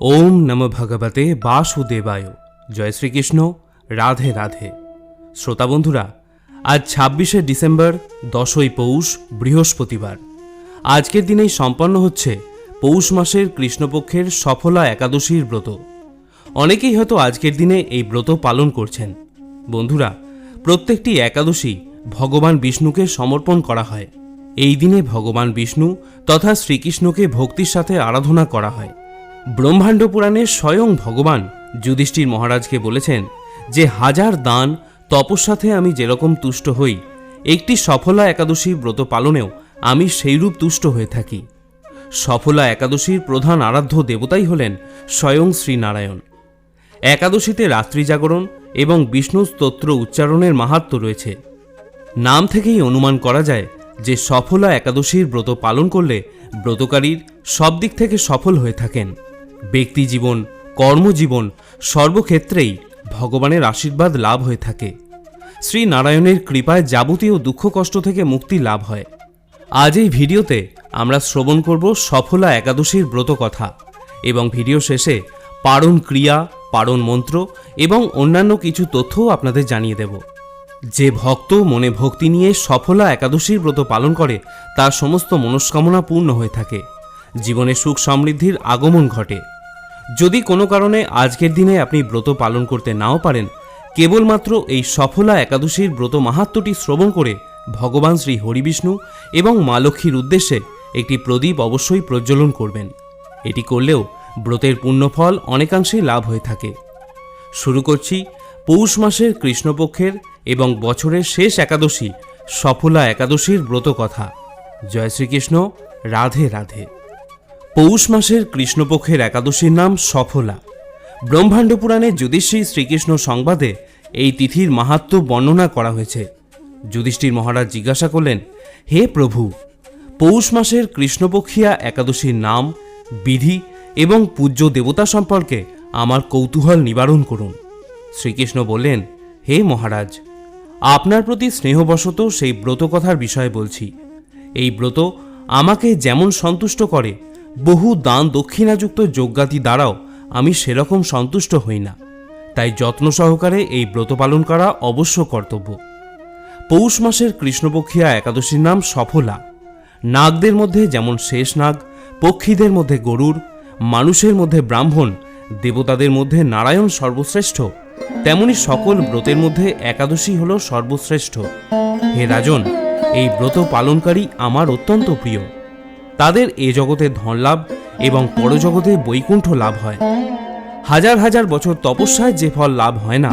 ওম নম ভগবতে বাসুদেবায়। জয় শ্রীকৃষ্ণ। রাধে রাধে। শ্রোতা বন্ধুরা, আজ ছাব্বিশে ডিসেম্বর, দশই পৌষ, বৃহস্পতিবার। আজকের দিনেই সম্পন্ন হচ্ছে পৌষ মাসের কৃষ্ণপক্ষের সফলা একাদশীর ব্রত। অনেকেই হয়তো আজকের দিনে এই ব্রত পালন করছেন। বন্ধুরা, প্রত্যেকটি একাদশী ভগবান বিষ্ণুকে সমর্পণ করা হয়। এই দিনে ভগবান বিষ্ণু তথা শ্রীকৃষ্ণকে ভক্তির সাথে আরাধনা করা হয়। ব্রহ্মাণ্ড পুরাণে স্বয়ং ভগবান যুধিষ্ঠির মহারাজকে বলেছেন যে হাজার দান তপস্যাতে আমি যেরকম তুষ্ট হই, একটি সফলা একাদশী ব্রত পালনেও আমি সেইরূপ তুষ্ট হয়ে থাকি। সফলা একাদশীর প্রধান আরাধ্য দেবতাই হলেন স্বয়ং শ্রীনারায়ণ। একাদশীতে রাত্রি জাগরণ এবং বিষ্ণু স্তোত্র উচ্চারণের মাহাত্ম রয়েছে। নাম থেকেই অনুমান করা যায় যে সফলা একাদশীর ব্রত পালন করলে ব্রতকারীর সব দিক থেকে সফল হয়ে থাকেন। ব্যক্তি জীবন, কর্মজীবন সর্বক্ষেত্রেই ভগবানের আশীর্বাদ লাভ হয়ে থাকে। শ্রী নারায়ণের কৃপায় যাবতীয় দুঃখ কষ্ট থেকে মুক্তি লাভ হয়। আজ এই ভিডিওতে আমরা শ্রবণ করব সফলা একাদশীর ব্রত কথা এবং ভিডিও শেষে পারণ ক্রিয়া, পারণ মন্ত্র এবং অন্যান্য কিছু তথ্যও আপনাদের জানিয়ে দেব। যে ভক্ত মনে ভক্তি নিয়ে সফলা একাদশীর ব্রত পালন করে, তার সমস্ত মনস্কামনা পূর্ণ হয়ে থাকে। জীবনে সুখ সমৃদ্ধির আগমন ঘটে। যদি কোনো কারণে আজকের দিনে আপনি ব্রত পালন করতে নাও পারেন, কেবলমাত্র এই সফলা একাদশীর ব্রত মাহাত্মটি শ্রবণ করে ভগবান শ্রী হরিবিষ্ণু এবং মা লক্ষ্মীর উদ্দেশ্যে একটি প্রদীপ অবশ্যই প্রজ্বলন করবেন। এটি করলেও ব্রতের পুণ্যফল অনেকাংশেই লাভ হয়ে থাকে। শুরু করছি পৌষ মাসের কৃষ্ণপক্ষের এবং বছরের শেষ একাদশী সফলা একাদশীর ব্রত কথা। জয় শ্রীকৃষ্ণ, রাধে রাধে। পৌষ মাসের কৃষ্ণপক্ষের একাদশীর নাম সফলা। ব্রহ্মাণ্ড পুরাণে যুধিষ্ঠির শ্রীকৃষ্ণ সংবাদে এই তিথির মাহাত্ম বর্ণনা করা হয়েছে। যুধিষ্ঠির মহারাজ জিজ্ঞাসা করলেন, হে প্রভু, পৌষ মাসের কৃষ্ণপক্ষিয়া একাদশীর নাম, বিধি এবং পূজ্য দেবতা সম্পর্কে আমার কৌতূহল নিবারণ করুন। শ্রীকৃষ্ণ বললেন, হে মহারাজ, আপনার প্রতি স্নেহবশত সেই ব্রত কথার বিষয়ে বলছি। এই ব্রত আমাকে যেমন সন্তুষ্ট করে বহু দান দক্ষিণাযুক্ত যজ্ঞাতি দ্বারাও আমি সেরকম সন্তুষ্ট হই না। তাই যত্ন সহকারে এই ব্রত পালন করা অবশ্য কর্তব্য। পৌষ মাসের কৃষ্ণপক্ষিয়া একাদশীর নাম সফলা। নাগদের মধ্যে যেমন শেষ নাগ, পক্ষীদের মধ্যে গরুর, মানুষের মধ্যে ব্রাহ্মণ, দেবতাদের মধ্যে নারায়ণ সর্বশ্রেষ্ঠ, তেমনি সকল ব্রতের মধ্যে একাদশী হল সর্বশ্রেষ্ঠ। হে রাজন, এই ব্রত পালনকারী আমার অত্যন্ত প্রিয়। তাদের এ জগতে ধন লাভ এবং পরজগতে বৈকুণ্ঠ লাভ হয়। হাজার হাজার বছর তপস্যায় যে ফল লাভ হয় না,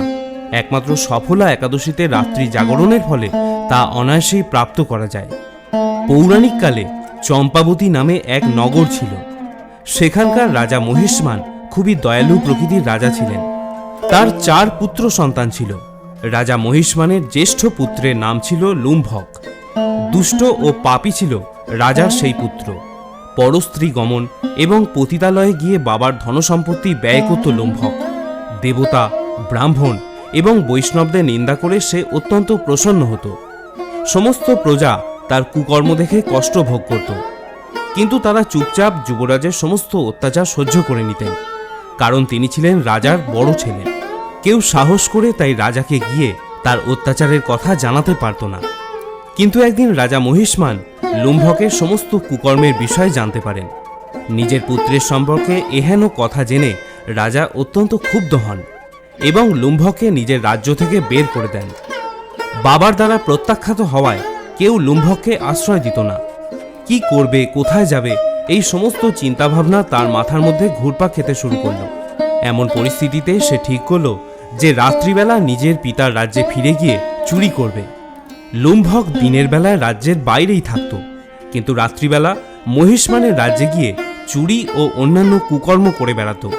একমাত্র সফলা একাদশীতে রাত্রি জাগরণের ফলে তা অনায়াসেই প্রাপ্ত করা যায়। পৌরাণিক কালে চম্পাবতী নামে এক নগর ছিল। সেখানকার রাজা মহিষ্মান খুবই দয়ালু প্রকৃতির রাজা ছিলেন। তার চার পুত্র সন্তান ছিল। রাজা মহিষ্মানের জ্যেষ্ঠ পুত্রের নাম ছিল লুম্ভক। দুষ্ট ও পাপি ছিল রাজার সেই পুত্র। পরস্ত্রী গমন এবং পতিতালয়ে গিয়ে বাবার ধনসম্পত্তি ব্যয় করত লুম্ভক দেবতা, ব্রাহ্মণ এবং বৈষ্ণবদের নিন্দা করে সে অত্যন্ত প্রসন্ন হতো। সমস্ত প্রজা তার কুকর্ম দেখে কষ্ট ভোগ করত। কিন্তু তারা চুপচাপ যুবরাজের সমস্ত অত্যাচার সহ্য করে নিতেন। কারণ তিনি ছিলেন রাজার বড় ছেলে। কেউ সাহস করে তাই রাজাকে গিয়ে তার অত্যাচারের কথা জানাতে পারত না। কিন্তু একদিন রাজা মহিষ্মান লুম্ভকের সমস্ত কুকর্মের বিষয় জানতে পারেন। নিজের পুত্রের সম্পর্কে এহেন কথা জেনে রাজা অত্যন্ত ক্ষুব্ধ হন এবং লুম্ভকে নিজের রাজ্য থেকে বের করে দেন। বাবার দ্বারা প্রত্যাখ্যাত হওয়ায় কেউ লুম্ভককে আশ্রয় দিত না। কি করবে, কোথায় যাবে, এই সমস্ত চিন্তাভাবনা তার মাথার মধ্যে ঘুরপা খেতে শুরু করল। এমন পরিস্থিতিতে সে ঠিক করল যে, রাত্রিবেলা নিজের পিতার রাজ্যে ফিরে গিয়ে চুরি করবে। লুম্ভক দিনের বেলায় রাজ্যের বাইরেই থাকত। কিন্তু রাত্রিবেলা মহিষ্মানের রাজ্যে গিয়ে চুরি ও অন্যান্য কুকর্ম করে বেড়াতো।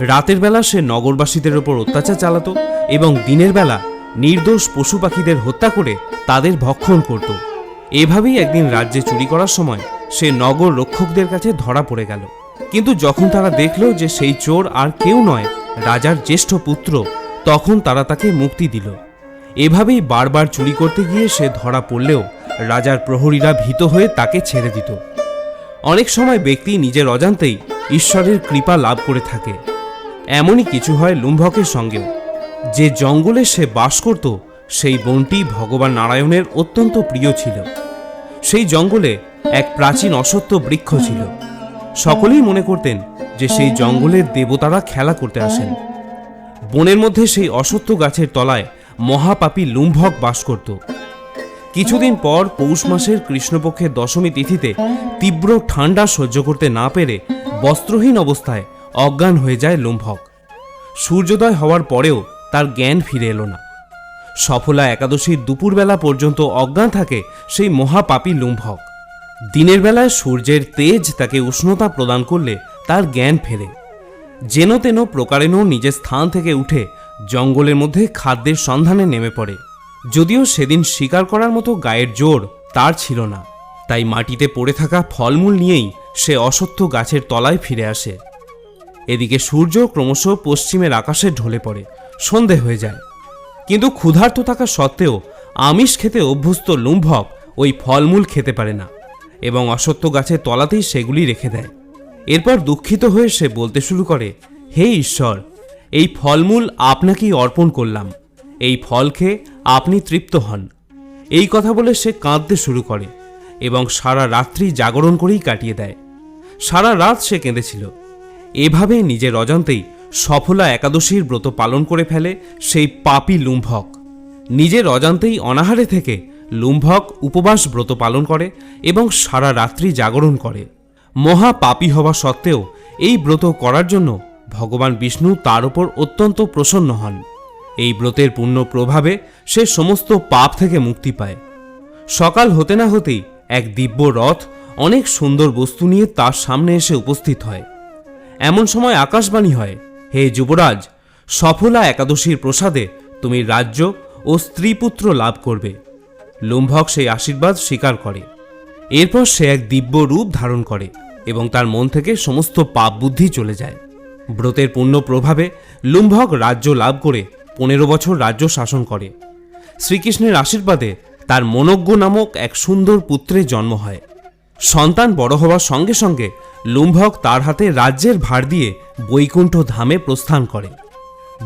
রাতের বেলা সে নগরবাসীদের ওপর অত্যাচার চালাতো এবং দিনের বেলা নির্দোষ পশু পাখিদের হত্যা করে তাদের ভক্ষণ করত। এভাবেই একদিন রাজ্যে চুরি করার সময় সে নগর রক্ষকদের কাছে ধরা পড়ে গেল। কিন্তু যখন তারা দেখল যে সেই চোর আর কেউ নয়, রাজার জ্যেষ্ঠ পুত্র, তখন তারা তাকে মুক্তি দিল। এভাবেই বারবার চুরি করতে গিয়ে সে ধরা পড়লেও রাজার প্রহরীরা ভীত হয়ে তাকে ছেড়ে দিত। অনেক সময় ব্যক্তি নিজের অজান্তেই ঈশ্বরের কৃপা লাভ করে থাকে। এমনই কিছু হয় লুম্ভকের সঙ্গেও। যে জঙ্গলে সে বাস করত, সেই বনটি ভগবান নারায়ণের অত্যন্ত প্রিয় ছিল। সেই জঙ্গলে এক প্রাচীন অসত্য বৃক্ষ ছিল। সকলেই মনে করতেন যে সেই জঙ্গলের দেবতারা খেলা করতে আসেন। বনের মধ্যে সেই অসত্য গাছের তলায় মহাপাপী লুম্ভক বাস করত। কিছুদিন পর পৌষ মাসের কৃষ্ণপক্ষের দশমী তিথিতে তীব্র ঠান্ডা সহ্য করতে না পেরে বস্ত্রহীন অবস্থায় অজ্ঞান হয়ে যায় লুম্ভক। সূর্যোদয় হওয়ার পরেও তার জ্ঞান ফিরে এলো না। সফলা একাদশীর দুপুরবেলা পর্যন্ত অজ্ঞান থাকে সেই মহাপাপী লুম্ভক। দিনের বেলায় সূর্যের তেজ তাকে উষ্ণতা প্রদান করলে তার জ্ঞান ফেরে। যেন তেন প্রকারেণ নিজের স্থান থেকে উঠে জঙ্গলের মধ্যে খাদ্যের সন্ধানে নেমে পড়ে। যদিও সেদিন শিকার করার মতো গায়ের জোর তার ছিল না। তাই মাটিতে পড়ে থাকা ফলমূল নিয়েই সে অসত্য গাছের তলায় ফিরে আসে। এদিকে সূর্য ক্রমশ পশ্চিমের আকাশে ঢলে পড়ে, সন্ধে হয়ে যায়। কিন্তু ক্ষুধার্ত থাকা সত্ত্বেও আমিষ খেতে অভ্যস্ত লুম্ভক ওই ফলমূল খেতে পারে না এবং অসত্য গাছের তলাতেই সেগুলি রেখে দেয়। এরপর দুঃখিত হয়ে সে বলতে শুরু করে, হে ঈশ্বর এই ফলমূল আপনাকেই অর্পণ করলাম। এই ফল খেয়ে আপনি তৃপ্ত হন। এই কথা বলে সে কাঁদতে শুরু করে এবং সারা রাত্রি জাগরণ করেই কাটিয়ে দেয়। সারা রাত সে কেঁদেছিল। এভাবে নিজের অজান্তেই সফলা একাদশীর ব্রত পালন করে ফেলে সেই পাপী লুম্ভক। নিজের অজান্তেই অনাহারে থেকে লুম্ভক উপবাস ব্রত পালন করে এবং সারা রাত্রি জাগরণ করে। মহা পাপী হওয়া সত্ত্বেও এই ব্রত করার জন্য ভগবান বিষ্ণু তার উপর অত্যন্ত প্রসন্ন হন। এই ব্রতের পূর্ণ প্রভাবে সে সমস্ত পাপ থেকে মুক্তি পায়। সকাল হতে না হতেই এক দিব্য রথ অনেক সুন্দর বস্তু নিয়ে তার সামনে এসে উপস্থিত হয়। এমন সময় আকাশবাণী হয়, হে যুবরাজ, সফলা একাদশীর প্রসাদে তুমি রাজ্য ও স্ত্রীপুত্র লাভ করবে। লুম্ভক সেই আশীর্বাদ স্বীকার করে। এরপর সে এক দিব্য রূপ ধারণ করে এবং তার মন থেকে সমস্ত পাপ বুদ্ধি চলে যায়। ব্রতের পূর্ণ প্রভাবে লুম্ভক রাজ্য লাভ করে পনেরো বছর রাজ্য শাসন করে। শ্রীকৃষ্ণের আশীর্বাদে তার মনজ্ঞ নামক এক সুন্দর পুত্রের জন্ম হয়। সন্তান বড় হওয়ার সঙ্গে সঙ্গে লুম্ভক তার হাতে রাজ্যের ভার দিয়ে বৈকুণ্ঠ ধামে প্রস্থান করে।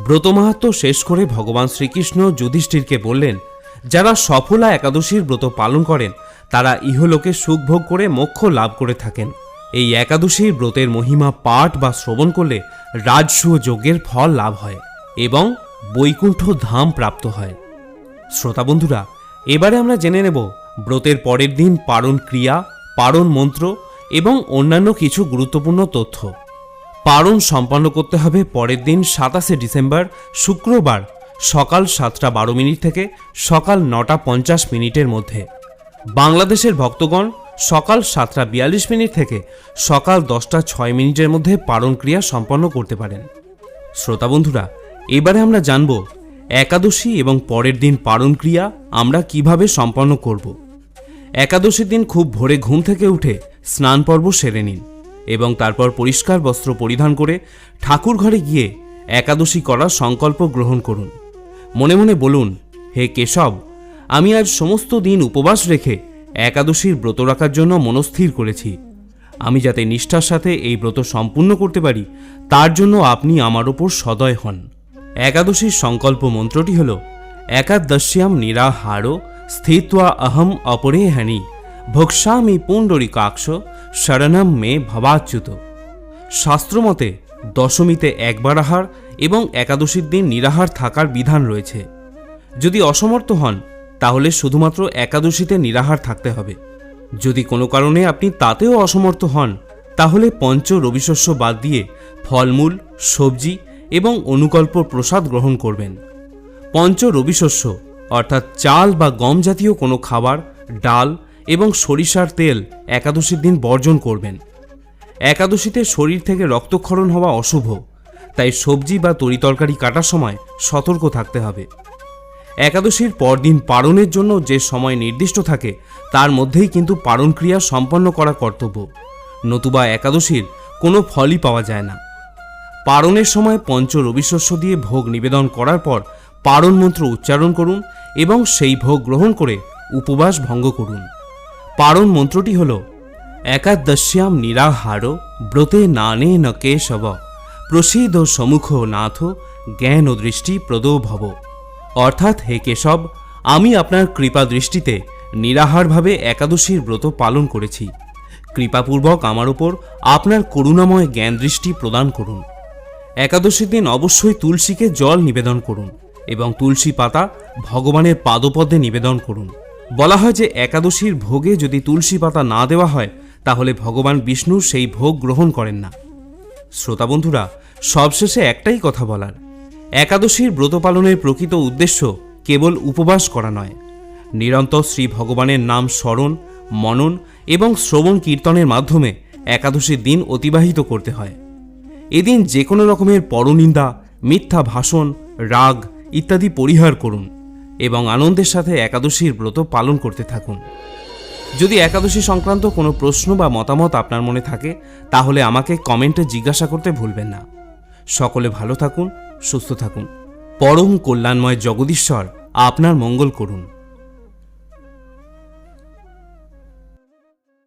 ব্রতমাহাত্ম শেষ করে ভগবান শ্রীকৃষ্ণ যুধিষ্ঠিরকে বললেন, যারা সফলা একাদশীর ব্রত পালন করেন, তারা ইহলোকে সুখ ভোগ করে মোক্ষ লাভ করে থাকেন। এই একাদশীর ব্রতের মহিমা পাঠ বা শ্রবণ করলে রাজসূয় যজ্ঞের ফল লাভ হয় এবং বৈকুণ্ঠ ধাম প্রাপ্ত হয়। শ্রোতা বন্ধুরা, এবারে আমরা জেনে নেব ব্রতের পরের দিন পারণ ক্রিয়া, পারণ মন্ত্র এবং অন্যান্য কিছু গুরুত্বপূর্ণ তথ্য। পারণ সম্পন্ন করতে হবে পরের দিন সাতাশে ডিসেম্বর শুক্রবার সকাল সাতটা বারো মিনিট থেকে সকাল নটা পঞ্চাশ মিনিটের মধ্যে। বাংলাদেশের ভক্তগণ সকাল সাতটা বিয়াল্লিশ মিনিট থেকে সকাল দশটা ছয় মিনিটের মধ্যে পারণ ক্রিয়া সম্পন্ন করতে পারেন। শ্রোতা বন্ধুরা, এবারে আমরা জানব একাদশী এবং পরের দিন পারণ ক্রিয়া আমরা কীভাবে সম্পন্ন করব। একাদশীর দিন খুব ভোরে ঘুম থেকে উঠে স্নান পর্ব সেরে নিন এবং তারপর পরিষ্কার বস্ত্র পরিধান করে ঠাকুর ঘরে গিয়ে একাদশী করার সংকল্প গ্রহণ করুন। মনে মনে বলুন, হে কেশব, আমি আজ সমস্ত দিন উপবাস রেখে একাদশীর ব্রত রাখার জন্য মনস্থির করেছি। আমি যাতে নিষ্ঠার সাথে এই ব্রত সম্পূর্ণ করতে পারি, তার জন্য আপনি আমার ওপর সদয় হন। একাদশীর সংকল্প মন্ত্রটি হল, একাদশ্যাম নিরাহারো স্থিত্বা অহম অপরে হানি ভোক্সামি পুণ্ডরিকাক্ষ শরণম মে ভবাচ্যুত। শাস্ত্রমতে দশমীতে একবার আহার এবং একাদশীর দিন নিরাহার থাকার বিধান রয়েছে। যদি অসমর্থ হন তাহলে শুধুমাত্র একাদশীতে নিরাহার থাকতে হবে। যদি কোনো কারণে আপনি তাতেও অসমর্থ হন, তাহলে পঞ্চ রবিশস্য বাদ দিয়ে ফলমূল, সবজি এবং অনুকল্প প্রসাদ গ্রহণ করবেন। পঞ্চ রবিশস্য, অর্থাৎ চাল বা গম জাতীয় কোনো খাবার, ডাল এবং সরিষার তেল একাদশীর দিন বর্জন করবেন। একাদশীতে শরীর থেকে রক্তক্ষরণ হওয়া অশুভ, তাই সবজি বা তরিতরকারি কাটার সময় সতর্ক থাকতে হবে। একাদশীর পরদিন পারণের জন্য যে সময় নির্দিষ্ট থাকে, তার মধ্যেই কিন্তু পারণ ক্রিয়া সম্পন্ন করা কর্তব্য। নতুবা একাদশীর কোনো ফলই পাওয়া যায় না। পারণের সময় পঞ্চ রবিশস্য দিয়ে ভোগ নিবেদন করার পর পারণ মন্ত্র উচ্চারণ করুন এবং সেই ভোগ গ্রহণ করে উপবাস ভঙ্গ করুন। পারণ মন্ত্রটি হল, একাদশ্যাম নিরাহার ব্রতে নানে ন কেশব, প্রসিদ সমুখ নাথ জ্ঞান ও দৃষ্টি প্রদ ভব। অর্থাৎ হে কেশব, আমি আপনার কৃপা দৃষ্টিতে নিরাহারভাবে একাদশীর ব্রত পালন করেছি। কৃপাপূর্বক আমার উপর আপনার করুণাময় জ্ঞান দৃষ্টি প্রদান করুন। একাদশীর দিন অবশ্যই তুলসীকে জল নিবেদন করুন এবং তুলসী পাতা ভগবানের পাদপদ্মে নিবেদন করুন। বলা হয় যে একাদশীর ভোগে যদি তুলসী পাতা না দেওয়া হয়, তাহলে ভগবান বিষ্ণু সেই ভোগ গ্রহণ করেন না। শ্রোতা বন্ধুরা, সবশেষে একটাই কথা বলার। একাদশীর ব্রত পালনের প্রকৃত উদ্দেশ্য কেবল উপবাস করা নয়। নিরন্তর শ্রী ভগবানের নাম স্মরণ, মনন এবং শ্রবণ কীর্তনের মাধ্যমে একাদশীর দিন অতিবাহিত করতে হয়। এদিন যে কোনো রকমের পরনিন্দা, মিথ্যা ভাষণ, রাগ ইত্যাদি পরিহার করুন এবং আনন্দের সাথে একাদশীর ব্রত পালন করতে থাকুন। যদি একাদশী সংক্রান্ত কোনো প্রশ্ন বা মতামত আপনার মনে থাকে, তাহলে আমাকে কমেন্টে জিজ্ঞাসা করতে ভুলবেন না। সকলে ভালো থাকুন সুস্থ থাকুন। পরম কল্যাণময় জগদীশ্বর আপনার মঙ্গল করুন।